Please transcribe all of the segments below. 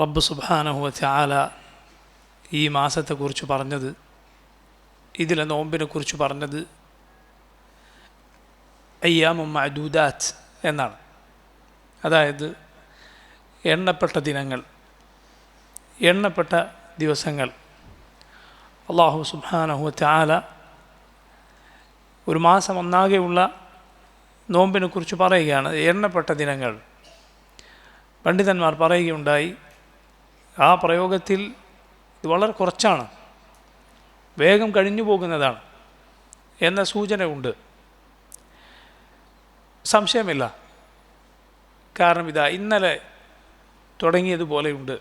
റബ്ബ് സുബാനഹുവ ചാല ഈ മാസത്തെക്കുറിച്ച് പറഞ്ഞത് ഇതിലെ നോമ്പിനെക്കുറിച്ച് പറഞ്ഞത് അയ്യാമും മഅദൂദാത്ത് എന്നാണ്. അതായത് എണ്ണപ്പെട്ട ദിനങ്ങൾ എണ്ണപ്പെട്ട ദിവസങ്ങൾ. അള്ളാഹു സുബാനഹു ചാല ഒരു മാസം ഒന്നാകെയുള്ള നോമ്പിനെക്കുറിച്ച് പറയുകയാണ്. എണ്ണപ്പെട്ട ദിനങ്ങൾ. പണ്ഡിതന്മാർ പറയുകയുണ്ടായി ആ പ്രയോഗത്തിൽ ഇത് വളരെ കുറച്ചാണ്. വേഗം കഴിഞ്ഞു പോകുന്നതാണ് എന്ന സൂചനയുണ്ട്. സംശയമില്ല. കാരണം ഇതാ ഇന്നലെ തുടങ്ങിയതുപോലെയുണ്ട്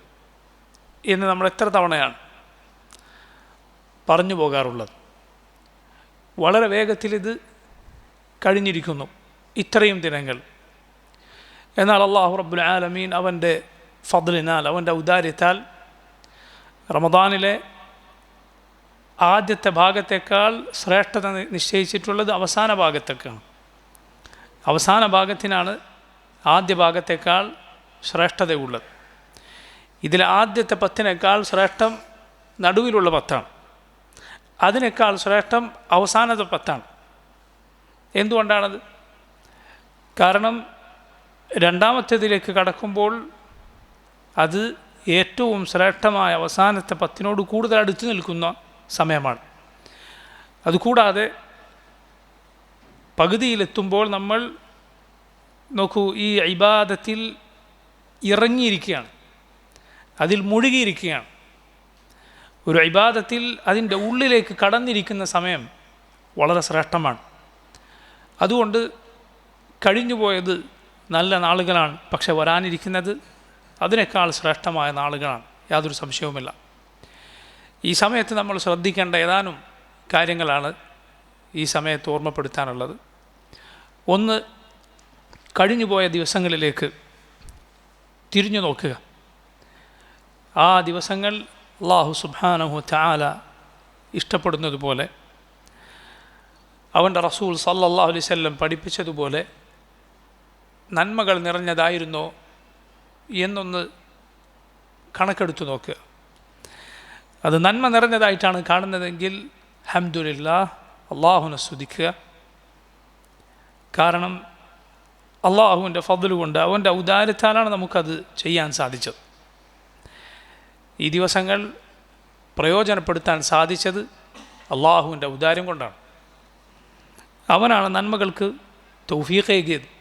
എന്ന് നമ്മൾ എത്ര തവണയാണ് പറഞ്ഞു പോകാറുള്ളത്. വളരെ വേഗത്തിൽ ഇത് കഴിഞ്ഞിരിക്കുന്നു ഇത്രയും ദിനങ്ങൾ. എന്നാൽ അള്ളാഹു റബ്ബുൽ ആലമീൻ അവന്റെ ഫضലിനാൽ അവന്റെ ഔദാര്യത്താൽ റമദാനിലെ ആദ്യത്തെ ഭാഗത്തേക്കാൾ ശ്രേഷ്ഠത നിശ്ചയിച്ചിട്ടുള്ളത് അവസാന ഭാഗത്തേക്കാണ്. അവസാന ഭാഗത്തിനാണ് ആദ്യ ഭാഗത്തേക്കാൾ ശ്രേഷ്ഠതയുള്ളത്. ഇതിൽ ആദ്യത്തെ പത്തിനേക്കാൾ ശ്രേഷ്ഠം നടുവിലുള്ള പത്താണ്. അതിനേക്കാൾ ശ്രേഷ്ഠം അവസാനത്തെ പത്താണ്. എന്തുകൊണ്ടാണത്? കാരണം രണ്ടാമത്തേതിലേക്ക് കടക്കുമ്പോൾ അത് ഏറ്റവും ശ്രേഷ്ഠമായ അവസാനത്തെ പത്തിനോട് കൂടുതൽ അടുത്ത് നിൽക്കുന്ന സമയമാണ്. അതുകൂടാതെ പകുതിയിലെത്തുമ്പോൾ നമ്മൾ നോക്കൂ ഈ ഇബാദത്തിൽ ഇറങ്ങിയിരിക്കുകയാണ്. അതിൽ മുഴുകിയിരിക്കുകയാണ്. ഒരു ഇബാദത്തിൽ അതിന്റെ ഉള്ളിലേക്ക് കടന്നിരിക്കുന്ന സമയം വളരെ ശ്രേഷ്ഠമാണ്. അതുകൊണ്ട് കഴിഞ്ഞുപോയത് നല്ല നാളുകളാണ് പക്ഷെ വരാനിരിക്കുന്നത്. അതിനേക്കാൾ ശ്രേഷ്ഠമായ നാളുകളാണ്. യാതൊരു സംശയവുമില്ല. ഈ സമയത്ത് നമ്മൾ ശ്രദ്ധിക്കേണ്ട ഏതാനും കാര്യങ്ങളാണ് ഈ സമയത്ത് ഓർമ്മപ്പെടുത്താനുള്ളത്. ഒന്ന് കഴിഞ്ഞുപോയ ദിവസങ്ങളിലേക്ക് തിരിഞ്ഞു നോക്കുക. ആ ദിവസങ്ങൾ അള്ളാഹു സുബാനഹു ചാല ഇഷ്ടപ്പെടുന്നതുപോലെ അവന്റെ റസൂൽ സല്ലല്ലാഹു അലൈഹി വസല്ലം പഠിപ്പിച്ചതുപോലെ നന്മകൾ നിറഞ്ഞതായിരുന്നോ എന്നൊന്ന് കണക്കെടുത്തു നോക്കുക അത് നന്മ നിറഞ്ഞതായിട്ടാണ് കാണുന്നതെങ്കിൽ ഹംദുലില്ല അള്ളാഹുനെ സ്തുതിക്കുക. കാരണം അള്ളാഹുവിന്റെ ഫضൽ കൊണ്ട് അവന്റെ ഉദാരത്താലാണ് നമുക്കത് ചെയ്യാൻ സാധിച്ചത്. ഈ ദിവസങ്ങൾ പ്രയോജനപ്പെടുത്താൻ സാധിച്ചത് അള്ളാഹുവിന്റെ ഔദാര്യം കൊണ്ടാണ്. അവനാണ് നന്മകൾക്ക് തൗഫീഖ് തൗഫീഖേകിയത്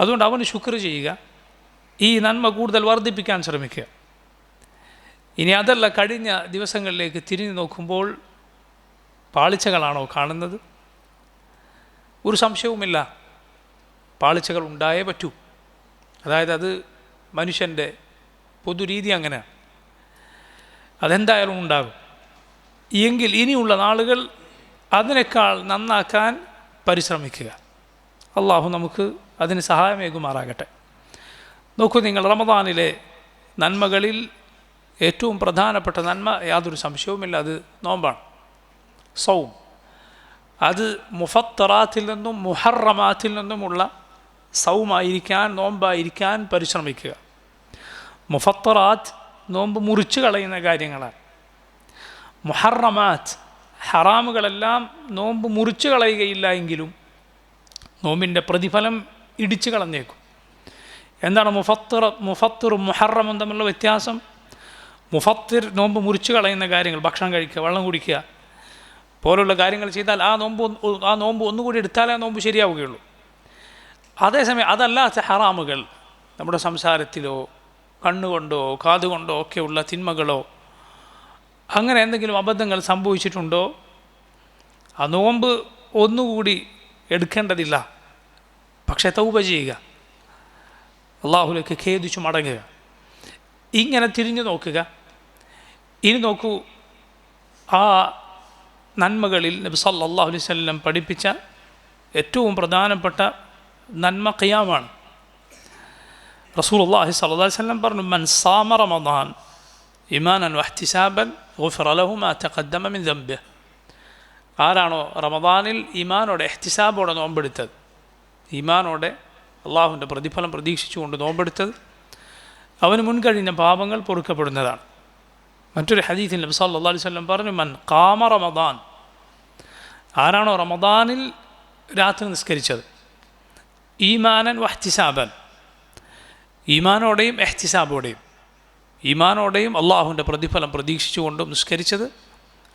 അതുകൊണ്ട് അവന് ശുക്ർ ചെയ്യുക. ഈ നന്മ കൂടുതൽ വർദ്ധിപ്പിക്കാൻ ശ്രമിക്കുക. ഇനി അതല്ല കഴിഞ്ഞ ദിവസങ്ങളിലേക്ക് തിരിഞ്ഞു നോക്കുമ്പോൾ പാളിച്ചകളാണോ കാണുന്നത്? ഒരു സംശയവുമില്ല. പാളിച്ചകൾ ഉണ്ടായേ പറ്റൂ. അതായത് അത് മനുഷ്യന്റെ പൊതുരീതി അങ്ങനെയാണ് അതെന്തായാലും ഉണ്ടാകും. എങ്കിൽ ഇനിയുള്ള നാളുകൾ അതിനേക്കാൾ നന്നാക്കാൻ പരിശ്രമിക്കുക. അള്ളാഹു നമുക്ക് അതിന് സഹായമേകുമാറാകട്ടെ. നോക്കൂ നിങ്ങൾ റമദാനിലെ നന്മകളിൽ ഏറ്റവും പ്രധാനപ്പെട്ട നന്മ യാതൊരു സംശയവുമില്ല അത് നോമ്പാണ്. സൗം. അത് മുഫത്തറാത്തിൽ നിന്നും മുഹറമാത്തിൽ നിന്നുമുള്ള സൗമായിരിക്കാൻ നോമ്പായിരിക്കാൻ പരിശ്രമിക്കുക. മുഫത്തറാത്ത് നോമ്പ് മുറിച്ചു കളയുന്ന കാര്യങ്ങളാണ്. മുഹറമാത്ത് ഹറാമുകളെല്ലാം നോമ്പ് മുറിച്ചു കളയുകയില്ല എങ്കിലും നോമ്പിന്റെ പ്രതിഫലം ഇടിച്ചു കളഞ്ഞേക്കും. എന്താണ് മുഫത്തർ മുഫത്തറും മുഹറമും തമ്മിലുള്ള വ്യത്യാസം? മുഫത്തിർ നോമ്പ് മുറിച്ചു കളയുന്ന കാര്യങ്ങൾ ഭക്ഷണം കഴിക്കുക വെള്ളം കുടിക്കുക പോലുള്ള കാര്യങ്ങൾ ചെയ്താൽ ആ നോമ്പ് ആ നോമ്പ് ഒന്നുകൂടി എടുത്താലേ ആ നോമ്പ് ശരിയാവുകയുള്ളൂ. അതേസമയം അതല്ലാത്ത ഹറാമുകൾ നമ്മുടെ സംസാരത്തിലോ കണ്ണുകൊണ്ടോ കാതുകൊണ്ടോ ഒക്കെയുള്ള തിന്മകളോ അങ്ങനെ എന്തെങ്കിലും അബദ്ധങ്ങൾ സംഭവിച്ചിട്ടുണ്ടോ? ആ നോമ്പ് ഒന്നുകൂടി എടുക്കേണ്ടതില്ല. പക്ഷേ തൗപ ചെയ്യുക. അള്ളാഹുലേക്ക് ഖേദിച്ചു മടങ്ങുക. ഇങ്ങനെ തിരിഞ്ഞു നോക്കുക. ഇനി നോക്കൂ ആ നന്മകളിൽ നബി സല്ലല്ലാഹു അലൈഹി സ്വല്ലം പഠിപ്പിച്ച ഏറ്റവും പ്രധാനപ്പെട്ട നന്മ ഖിയാമാണ്. റസൂലുള്ളാഹി അള്ളാഹി അലൈഹി വസല്ലം പറഞ്ഞു മൻ സാമ റമദാൻ ഇമാനൻ വഹ്തിസാബൻ ഗുഫിറ ലഹു മാ തഖദ്ദമ മിൻ ദംബിഹ്. ആരാണോ റമദാനിൽ ഇമാനോടെ എഹ്തിസാബോടെ നോമ്പെടുത്തത്? ഇമാനോടെ അള്ളാഹുവിന്റെ പ്രതിഫലം പ്രതീക്ഷിച്ചുകൊണ്ട് നോമ്പെടുത്തത്? അവന് മുൻകഴിഞ്ഞ പാപങ്ങൾ പൊറുക്കപ്പെടുന്നതാണ്. മറ്റൊരു ഹദീസിൽ നബി സല്ലല്ലാഹു അലൈഹി വസല്ലം പറഞ്ഞു മൻ കാമ റമദാൻ. ആരാണോ റമദാനിൽ രാത്രി നിസ്കരിച്ചത്? ഈമാനൻ വഹ്തിസാബൻ. ഈമാനോടെയും എഹ്തിസാബോടെയും. ഈമാനോടെയും അള്ളാഹുവിന്റെ പ്രതിഫലം പ്രതീക്ഷിച്ചുകൊണ്ടും നിസ്കരിച്ചത്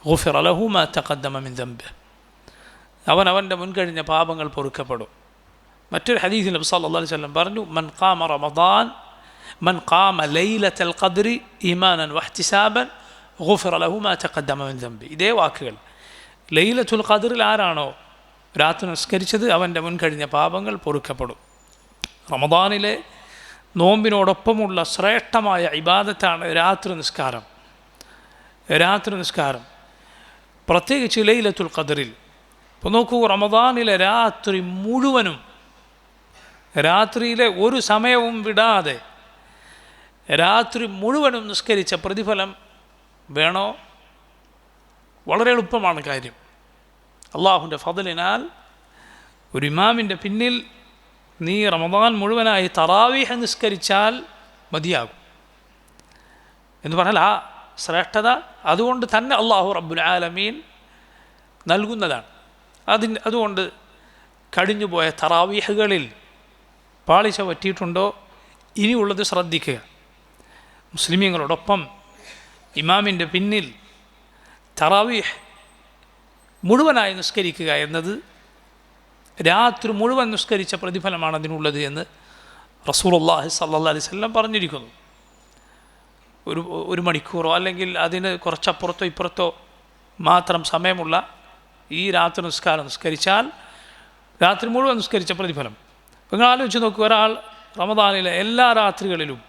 ഗുഫിർ അലഹുമ മാ തഖദ്ദമ മിൻ ദംബ് അവൻ അവന്റെ മുൻകഴിഞ്ഞ പാപങ്ങൾ പൊറുക്കപ്പെടും. മറ്റൊരു ഹദീസിൽ നബി സല്ലല്ലാഹു അലൈഹി വസല്ലം പറഞ്ഞു മൻ ഖാമ റമദാൻ മൻ ഖാമ ലൈലത്തൽ ഖദ്രി ഈമാനൻ വഹ്തിസാബൻ ഗുഫിർ അലഹുമ മാ തഖദ്ദമ മിൻ ദംബ് ഇതേ വാക്കുകൾ. ലൈലത്തുൽ ഖദ്റിൽ ആരാണോ രാത്രി നിസ്കരിച്ചത് അവന്റെ മുൻകഴിഞ്ഞ പാപങ്ങൾ പൊറുക്കപ്പെടും. റമദാനിലെ നോമ്പിനോടൊപ്പമുള്ള ശ്രേഷ്ഠമായ ഇബാദത്താണ് രാത്രി നിസ്കാരം. രാത്രി നിസ്കാരം. പ്രത്യേകിച്ച് ലൈലത്തുൽ ഖദറിൽ. ഇപ്പോൾ നോക്കൂ റമദാനിലെ രാത്രി മുഴുവനും രാത്രിയിലെ ഒരു സമയവും വിടാതെ രാത്രി മുഴുവനും നിസ്കരിച്ച പ്രതിഫലം വേണോ? വളരെ എളുപ്പമാണ് കാര്യം. അള്ളാഹുന്റെ ഫതലിനാൽ ഒരു ഇമാമിന്റെ പിന്നിൽ നീ റമദാൻ മുഴുവനായി തറാവീഹ നിസ്കരിച്ചാൽ മതിയാകും. എന്ന് പറഞ്ഞാൽ ആ ശ്രേഷ്ഠത അതുകൊണ്ട് തന്നെ അള്ളാഹു റബ്ബുൽ ആലമീൻ നൽകുന്നതാണ്. അതിന് അതുകൊണ്ട് കഴിഞ്ഞുപോയ തറാവീഹുകളിൽ പാളിച്ച പറ്റിയിട്ടുണ്ടോ? ഇനിയുള്ളത് ശ്രദ്ധിക്കുക. മുസ്ലിമീങ്ങളോടൊപ്പം ഇമാമിന്റെ പിന്നിൽ തറാവീഹ് മുഴുവനായി നിസ്കരിക്കുക എന്നത് രാത്രി മുഴുവൻ നിസ്കരിച്ച പ്രതിഫലമാണ് അതിനുള്ളത് എന്ന് റസൂലുള്ളാഹി അള്ളാഹി സല്ലാ അലൈവല്ലം പറഞ്ഞിരിക്കുന്നു. ഒരു ഒരു മണിക്കൂറോ അല്ലെങ്കിൽ അതിന് കുറച്ചപ്പുറത്തോ ഇപ്പുറത്തോ മാത്രം സമയമുള്ള ഈ രാത്രി നിസ്കാരം നിസ്കരിച്ചാൽ രാത്രി മുഴുവൻ നിസ്കരിച്ച പ്രതിഫലം. നിങ്ങൾ ആലോചിച്ച് നോക്കുക ഒരാൾ റമദാനിലെ എല്ലാ രാത്രികളിലും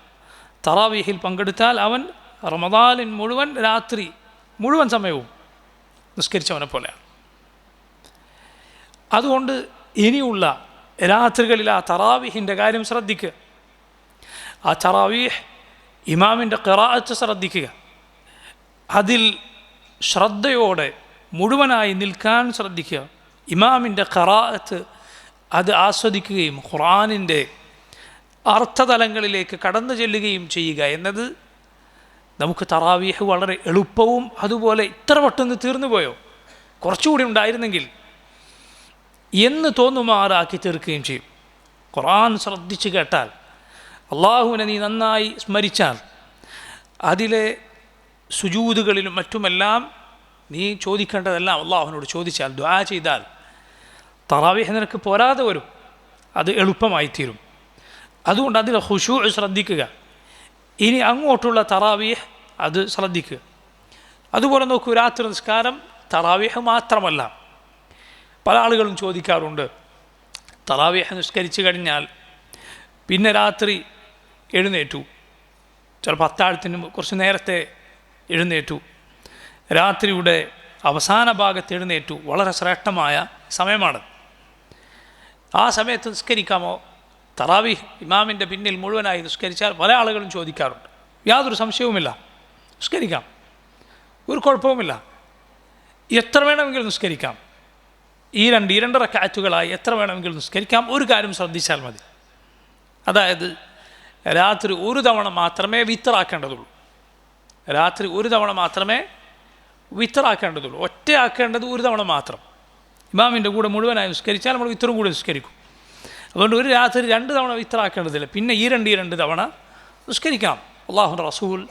തറാവീഹിൽ പങ്കെടുത്താൽ അവൻ റമദാനിൻ മുഴുവൻ രാത്രി മുഴുവൻ സമയവും നിസ്കരിച്ചവനെ പോലെയാണ്. അതുകൊണ്ട് ഇനിയുള്ള രാത്രികളിൽ ആ തറാവീഹിന്റെ കാര്യം ശ്രദ്ധിക്കുക ആ തറാവീഹ് ഇമാമിന്റെ ഖിറാഅത്ത് ശ്രദ്ധിക്കുക. അതിൽ ശ്രദ്ധയോടെ മുഴുവനായി നിൽക്കാൻ ശ്രദ്ധിക്കുക. ഇമാമിന്റെ ഖറാഅത്ത് അത് ആസ്വദിക്കുകയും ഖുറാനിന്റെ അർത്ഥതലങ്ങളിലേക്ക് കടന്നു ചെല്ലുകയും ചെയ്യുക എന്നത് നമുക്ക് തറാവീഹ് വളരെ എളുപ്പവും അതുപോലെ ഇത്ര പെട്ടെന്ന് തീർന്നു പോയോ? കുറച്ചുകൂടി ഉണ്ടായിരുന്നെങ്കിൽ എന്ന് തോന്നുമാറാക്കി തീർക്കുകയും ചെയ്യും. ഖുറാൻ ശ്രദ്ധിച്ച് കേട്ടാൽ അള്ളാഹുവിനെ നീ നന്നായി സ്മരിച്ചാൽ അതിലെ സുജൂതുകളിലും മറ്റുമെല്ലാം നീ ചോദിക്കേണ്ടതെല്ലാം അള്ളാഹുവിനോട് ചോദിച്ചാൽ ദ്വാ ചെയ്താൽ തറാവീഹ് നിനക്ക് പോരാതെ വരും. അത് എളുപ്പമായിത്തീരും. അതുകൊണ്ട് അതിലെ ഹുഷു ശ്രദ്ധിക്കുക. ഇനി അങ്ങോട്ടുള്ള തറാവീഹ് അത് ശ്രദ്ധിക്കുക. അതുപോലെ നോക്കൂ രാത്രി നിസ്കാരം തറാവീഹ് മാത്രമല്ല. പല ആളുകളും ചോദിക്കാറുണ്ട് തറാവീഹ് നിസ്കരിച്ചു കഴിഞ്ഞാൽ പിന്നെ രാത്രി എഴുന്നേറ്റു. ചിലപ്പോൾ അത്താഴത്തിന് കുറച്ച് നേരത്തെ എഴുന്നേറ്റു. രാത്രിയുടെ അവസാന ഭാഗത്ത് എഴുന്നേറ്റു. വളരെ ശ്രേഷ്ഠമായ സമയമാണ്. ആ സമയത്ത് നിസ്കരിക്കാമോ? തറാവി ഇമാമിന്റെ പിന്നിൽ മുഴുവനായി നിസ്കരിച്ചാൽ പല ആളുകളും ചോദിക്കാറുണ്ട്. യാതൊരു സംശയവുമില്ല. നിസ്കരിക്കാം. ഒരു കുഴപ്പവുമില്ല. എത്ര വേണമെങ്കിലും നിസ്കരിക്കാം. ഈ രണ്ട് ഈ രണ്ടര കാറ്റുകളായി എത്ര വേണമെങ്കിലും നിസ്കരിക്കാം. ഒരു കാര്യം ശ്രദ്ധിച്ചാൽ മതി. അതായത് രാത്രി ഒരു തവണ മാത്രമേ വിത്തറാക്കേണ്ടതുള്ളൂ. രാത്രി ഒരു തവണ മാത്രമേ വിത്തറാക്കേണ്ടതുള്ളൂ. ഒറ്റയാക്കേണ്ടത് ഒരു തവണ മാത്രം. ഇമാമിന്റെ കൂടെ മുഴുവനായി നിസ്കരിച്ചാൽ നമ്മൾ വിത്തറും കൂടെ നിസ്കരിക്കും. അതുകൊണ്ട് ഒരു രാത്രി രണ്ട് തവണ വിത്തറാക്കേണ്ടതില്ല. പിന്നെ ഈ രണ്ട് ഈ രണ്ട് തവണ നിസ്കരിക്കാം അള്ളാഹു റസൂൽ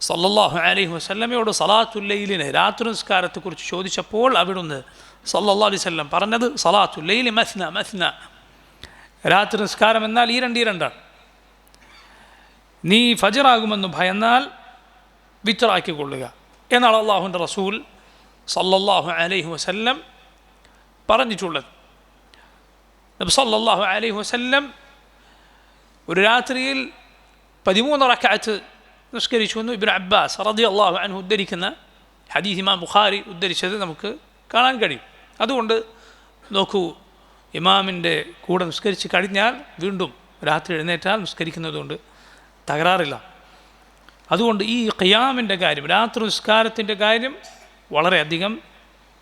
സല്ലാഹു അലൈഹി വസല്ലമയോട് സലാത്തുല്ലയിലിന് രാത്രി നിസ്കാരത്തെക്കുറിച്ച് ചോദിച്ചപ്പോൾ അവിടുന്ന് സല്ലാ അലൈഹി വസല്ലം പറഞ്ഞത് സലാത്തുല്ലയിൽ മസ്ന മസ്ന. രാത്രി നിസ്കാരം എന്നാൽ ഈ രണ്ട് ഈ രണ്ടാണ് നീ ഫജറാകുമെന്ന് ഭയന്നാൽ വിത്തറാക്കിക്കൊള്ളുക എന്നാണ് അള്ളാഹുന്റെ റസൂൽ സല്ലല്ലാഹു അലൈഹി വസല്ലം പറഞ്ഞിട്ടുള്ളത്. നബി സല്ലല്ലാഹു അലൈഹി വസല്ലം ഒരു രാത്രിയിൽ പതിമൂന്ന് റക്കാത്ത് നിസ്കരിച്ചു എന്ന് ഇബിൻ അബ്ബാസ് റതി അള്ളാഹു അനു ഉദ്ധരിക്കുന്ന ഹദീസ് ഇമാം ബുഖാരി ഉദ്ധരിച്ചത് നമുക്ക് കാണാൻ കഴിയും. അതുകൊണ്ട് നോക്കൂ ഇമാമിന്റെ കൂടെ നിസ്കരിച്ച് കഴിഞ്ഞാൽ വീണ്ടും രാത്രി എഴുന്നേറ്റാൽ നിസ്കരിക്കുന്നതുകൊണ്ട് തകരാറില്ല. അതുകൊണ്ട് ഈ ഖിയാമിന്റെ കാര്യം രാത്രി നിസ്കാരത്തിന്റെ കാര്യം വളരെയധികം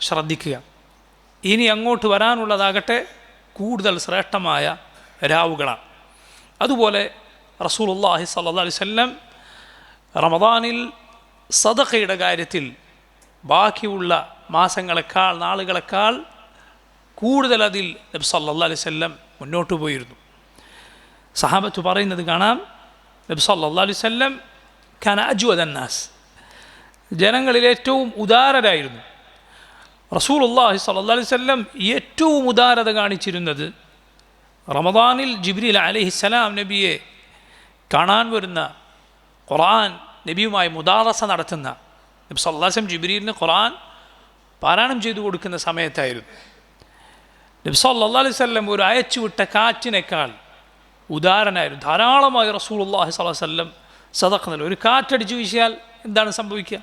ശ്രദ്ധിക്കുക. ഇനി അങ്ങോട്ട് വരാനുള്ളതാകട്ടെ കൂടുതൽ ശ്രേഷ്ഠമായ രാവുകളാണ്. അതുപോലെ റസൂലുള്ളാഹി അള്ളാഹി അലൈഹി വസല്ലം റമദാനിൽ സദഖയുടെ കാര്യത്തിൽ ബാക്കിയുള്ള മാസങ്ങളെക്കാൾ നാളുകളെക്കാൾ കൂടുതൽ അതിൽ നബി സല്ലാ അലൈഹി സ്വല്ലം മുന്നോട്ട് പോയിരുന്നു. സഹാബത്ത് പറയുന്നത് കാണാം നബി സല്ലാ അലൈഹി സ്വല്ലം ഖാന അജ്വദന്നാസ് ജനങ്ങളിൽ ഏറ്റവും ഉദാരരായിരുന്നു. റസൂലുള്ളാഹി സല്ലാ അലൈഹി സ്വല്ലം ഏറ്റവും ഉദാരത കാണിച്ചിരുന്നത് റമദാനിൽ ജിബ്രീൽ അലഹിസ്സലാം നബിയെ കാണാൻ വരുന്ന ഖുർആൻ നബിയുമായി മുദാറസ നടത്തുന്ന നബി വസല്ലം ജിബ്രീലിന് ഖുർആൻ പാരായണം ചെയ്തു കൊടുക്കുന്ന സമയത്തായിരുന്നു. നബി സല്ലല്ലാഹു അലൈഹി വസല്ലം ഒരു അയച്ചുവിട്ട കാറ്റിനേക്കാൾ ഉദാരനായിരുന്നു ധാരാളമായി റസൂലുള്ളാഹി അള്ളാഹി അലൈഹി വസല്ലം സതക്കുന്നില്ല ഒരു കാറ്റടിച്ചു വീശിയാൽ എന്താണ് സംഭവിക്കുക?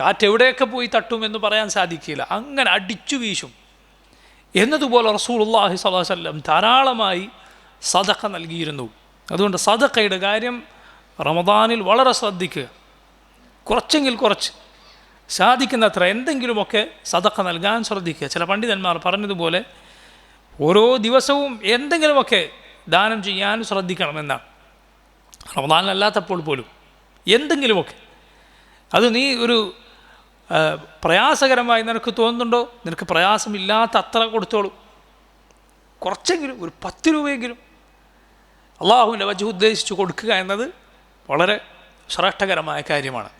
കാറ്റ് എവിടെയൊക്കെ പോയി തട്ടുമെന്ന് പറയാൻ സാധിക്കില്ല. അങ്ങനെ അടിച്ചു വീശും. എന്നതുപോലെ റസൂൾ അള്ളാഹി അലൈഹി വസല്ലം ധാരാളമായി സദഖ നൽകിയിരുന്നു. അതുകൊണ്ട് സദഖയുടെ കാര്യം റമദാനിൽ വളരെ ശ്രദ്ധിക്കുക. കുറച്ചെങ്കിൽ കുറച്ച്. സാധിക്കുന്നത്ര എന്തെങ്കിലുമൊക്കെ സതക്ക നൽകാൻ ശ്രദ്ധിക്കുക. ചില പണ്ഡിതന്മാർ പറഞ്ഞതുപോലെ ഓരോ ദിവസവും എന്തെങ്കിലുമൊക്കെ ദാനം ചെയ്യാൻ ശ്രദ്ധിക്കണമെന്നാണ്. റമദാനിലല്ലാത്തപ്പോൾ പോലും എന്തെങ്കിലുമൊക്കെ. അത് നീ ഒരു പ്രയാസകരമായി നിനക്ക് തോന്നുന്നുണ്ടോ? നിനക്ക് പ്രയാസമില്ലാത്ത അത്ര കൊടുത്തോളൂ. കുറച്ചെങ്കിലും ഒരു പത്ത് രൂപയെങ്കിലും അള്ളാഹുവിന്റെ വജു ഉദ്ദേശിച്ച് കൊടുക്കുക എന്നത് വളരെ ശ്രേഷ്ഠകരമായ കാര്യമാണ്.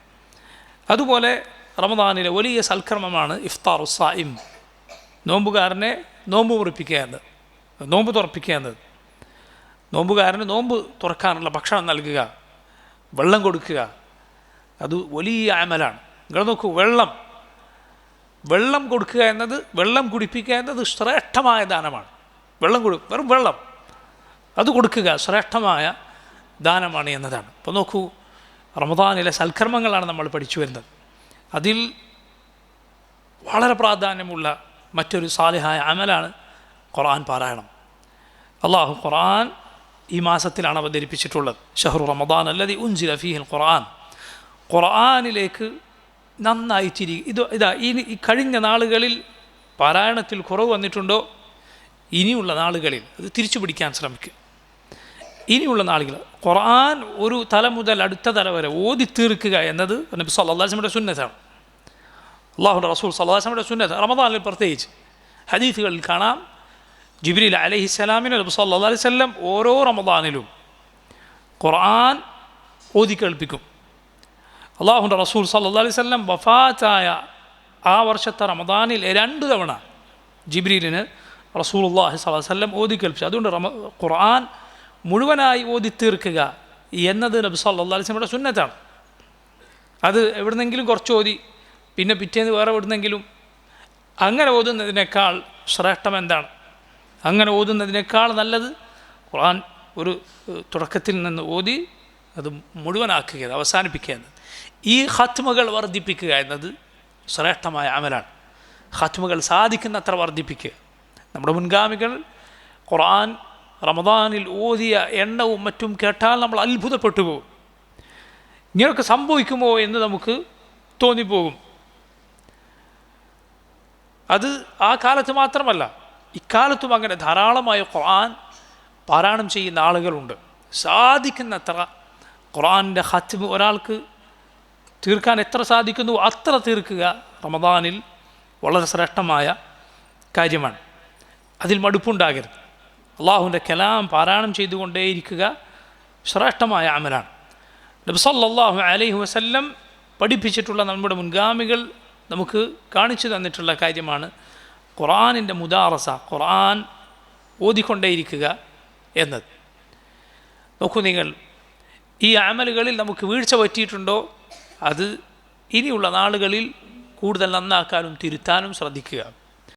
അതുപോലെ റമദാനിലെ വലിയ സൽക്രമമാണ് ഇഫ്താർ ഉസായിം നോമ്പുകാരനെ നോമ്പ് മുറിപ്പിക്കുക നോമ്പ് തുറപ്പിക്കുക നോമ്പുകാരന് നോമ്പ് തുറക്കാനുള്ള ഭക്ഷണം നൽകുക. വെള്ളം കൊടുക്കുക. അത് വലിയ അമലാണ്. നിങ്ങൾ നോക്കൂ വെള്ളം. വെള്ളം കൊടുക്കുക എന്നത് വെള്ളം കുടിപ്പിക്കുക എന്നത് ശ്രേഷ്ഠമായ ദാനമാണ്. വെള്ളം കൊടു വെറും വെള്ളം. അത് കൊടുക്കുക ശ്രേഷ്ഠമായ ദാനമാണ് എന്നതാണ്. അപ്പോൾ നോക്കൂ റമദാനിലെ സൽക്കർമ്മങ്ങളാണ് നമ്മൾ പഠിച്ചു വരുന്നത്. അതിൽ വളരെ പ്രാധാന്യമുള്ള മറ്റൊരു സാലിഹായ അമലാണ് ഖുർആൻ പാരായണം. അള്ളാഹു ഖുർആൻ ഈ മാസത്തിലാണ് അവതരിപ്പിച്ചിട്ടുള്ളത്. ഷഹറു റമദാൻ അല്ലതി ഉൻസില ഫീഹിൽ ഖുർആൻ. ഖുർആനിലേക്ക് നന്നായി ചിരി ഇത് ഇതാ ഇനി ഈ കഴിഞ്ഞ നാളുകളിൽ പാരായണത്തിൽ കുറവ് വന്നിട്ടുണ്ടോ? ഇനിയുള്ള നാളുകളിൽ അത് തിരിച്ചു പിടിക്കാൻ ശ്രമിക്കുക. ഇനിയുള്ള നാളുകൾ. ഖുർആൻ ഒരു തല മുതൽ അടുത്ത തല വരെ ഓതി തീർക്കുക എന്നത് നബി സല്ലാസ്മയുടെ സുന്നത്താണ്. അള്ളാഹു റസൂൽ സല്ലാസ്മയുടെ സുന്നത്ത്. റമദാനിൽ പ്രത്യേകിച്ച് ഹദീഫുകളിൽ കാണാം. ജിബ്രീൽ അലഹിസ്സലാമിന് നബി സല്ലാ അലൈഹി സ്വല്ലം ഓരോ റമദാനിലും ഖുർആൻ ഓതി കേൾപ്പിക്കും. അള്ളാഹുന്റെ റസൂൽ സല്ലാ അലൈഹി സ്വല്ലം വഫാത്തായ ആ വർഷത്തെ റമദാനിൽ രണ്ട് തവണ ജിബ്രീലിന് റസൂൽ അള്ളാഹി സ്വലാ വല്ലം ഓതി കേൾപ്പിച്ചു. അതുകൊണ്ട് റമ ഖുർആൻ മുഴുവനായി ഓതി തീർക്കുക എന്നത് നബി സല്ലാ അലൈഹി സ്വലമിയുടെ സുന്നത്താണ്. അത് എവിടുന്നെങ്കിലും കുറച്ച് ഓതി പിന്നെ പിറ്റേന്ന് വേറെ എവിടുന്നെങ്കിലും. അങ്ങനെ ഓതുന്നതിനേക്കാൾ ശ്രേഷ്ഠം എന്താണ്? അങ്ങനെ ഓതുന്നതിനേക്കാൾ നല്ലത് ഖുർആൻ ഒരു തുടക്കത്തിൽ നിന്ന് ഓതി അത് മുഴുവനാക്കുക അവസാനിപ്പിക്കുക എന്നത്. ഈ ഹത്മകൾ വർദ്ധിപ്പിക്കുക എന്നത് ശ്രേഷ്ഠമായ അമലാണ്. ഹത്മകൾ സാധിക്കുന്നത്ര വർദ്ധിപ്പിക്കുക. നമ്മുടെ മുൻഗാമികൾ ഖുർആൻ റമദാനിൽ ഓതിയ എണ്ണവും മറ്റും കേട്ടാൽ നമ്മൾ അത്ഭുതപ്പെട്ടു പോകും. ഇങ്ങനെയൊക്കെ സംഭവിക്കുമോ എന്ന് നമുക്ക് തോന്നിപ്പോകും. അത് ആ കാലത്ത് മാത്രമല്ല ഇക്കാലത്തും അങ്ങനെ ധാരാളമായ ഖുർആൻ പാരായണം ചെയ്യുന്ന ആളുകളുണ്ട്. സാധിക്കുന്നത്ര ഖുർആനിന്റെ ഹത്മ് ഒരാൾക്ക് തീർക്കാൻ എത്ര സാധിക്കുന്നു അത്ര തീർക്കുക റമദാനിൽ വളരെ ശ്രേഷ്ഠമായ കാര്യമാണ്. അതിൽ മടുപ്പുണ്ടാകരുത്. അള്ളാഹുവിന്റെ കലാം പാരായണം ചെയ്തുകൊണ്ടേയിരിക്കുക ശ്രേഷ്ഠമായ അമലാണ്. നബ്സല്ലാഹു അലൈഹി വസല്ലം പഠിപ്പിച്ചിട്ടുള്ള നമ്മുടെ മുൻഗാമികൾ നമുക്ക് കാണിച്ചു തന്നിട്ടുള്ള കാര്യമാണ് ഖുറാനിന്റെ മുദാറസ ഖുറാൻ ഓതിക്കൊണ്ടേയിരിക്കുക എന്നത്. നോക്കൂ നിങ്ങൾ ഈ അമലുകളിൽ നമുക്ക് വീഴ്ച പറ്റിയിട്ടുണ്ടോ? അത് ഇനിയുള്ള നാളുകളിൽ കൂടുതൽ നന്നാക്കാനും തിരുത്താനും ശ്രദ്ധിക്കുക.